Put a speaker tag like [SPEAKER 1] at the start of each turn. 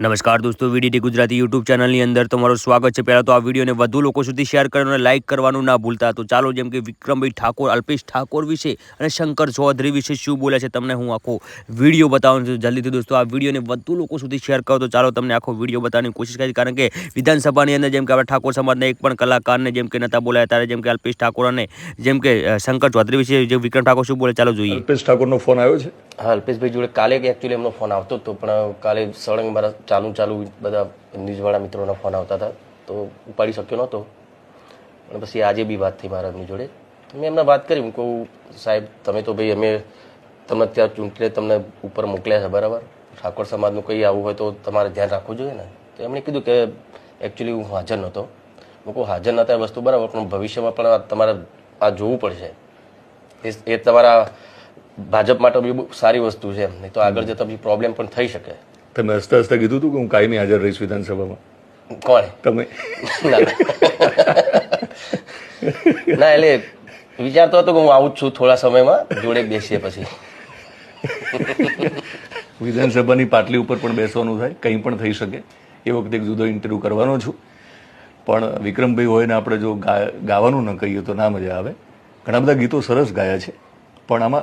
[SPEAKER 1] નમસ્કાર દોસ્તો VDT Gujarati YouTube ચેનલની અંદર તમારું સ્વાગત છે. પહેલાં તો આ વિડીયોને વધુ લોકો સુધી શેર કરવાનું અને લાઇક કરવાનું ના ભૂલતા. તો ચાલો જેમ કે વિક્રમભાઈ ઠાકોર અલ્પેશ ઠાકોર વિશે અને શંકર ચૌધરી વિશે શું બોલે છે તમને હું આખો વીડિયો બતાવવાનો છું. જલ્દીથી દોસ્તો આ વિડીયોને વધુ લોકો સુધી શેર કરો. તો ચાલો તમને આખો વીડિયો બતાવવાની કોશિશ કરી કારણ કે વિધાનસભાની અંદર જેમ કે આપણે ઠાકોર સમાજના એક પણ કલાકારને જેમ કે નતા બોલાયા ત્યારે જેમ કે અલ્પેશ ઠાકોર અને જેમ કે શંકર ચૌધરી વિશે જે વિક્રમ ઠાકોર શું બોલે ચાલો જોઈએ.
[SPEAKER 2] અલ્પેશ ઠાકોરનો ફોન આવ્યો છે?
[SPEAKER 3] હા અલ્પેશભાઈ જોડે કાલે એકચ્યુઅલી એમનો ફોન આવતો હતો પણ કાલે સળંગ મારા ચાલુ ચાલુ બધા ન્યૂઝવાળા મિત્રોના ફોન આવતા હતા, તો ઉપાડી શક્યો નહોતો. અને પછી આજે બી વાત થઈ મારા એમની જોડે. મેં એમને વાત કરી, હું કહું, સાહેબ, તમે તો ભાઈ, અમે તમને ત્યાં ચૂંટણી તમને ઉપર મોકલ્યા છે, બરાબર? ઠાકોર સમાજનું કંઈ આવું હોય તો તમારે ધ્યાન રાખવું જોઈએ ને. તો એમણે કીધું કે એકચ્યુઅલી હું હાજર નહોતો. હું કહું, હાજર નહોતા એ વસ્તુ બરાબર, પણ ભવિષ્યમાં પણ તમારે આ જોવું પડશે. એ તમારા ભાજપ માટે બી સારી વસ્તુ છે નહીં તો આગળ જતા બી પ્રોબ્લેમ પણ થઈ શકે.
[SPEAKER 2] તમે હસતા હસતા કીધું હતું કે હું કાયમી હાજર રહીશ વિધાનસભામાં?
[SPEAKER 3] કોણ?
[SPEAKER 2] તમે.
[SPEAKER 3] ના એટલે વિચારતો હતો કે હું આવું જ છું થોડા સમયમાં જોડે બેસીએ પછી.
[SPEAKER 2] વિધાનસભાની પાટલી ઉપર પણ બેસવાનું થાય કંઈ પણ થઈ શકે. એ વખતે એક જુદો ઇન્ટરવ્યૂ કરવાનો છું. પણ વિક્રમભાઈ હોય ને આપણે જો ગાવાનું ન કહીએ તો ના મજા આવે. ઘણા બધા ગીતો સરસ ગાયા છે. પણ આમાં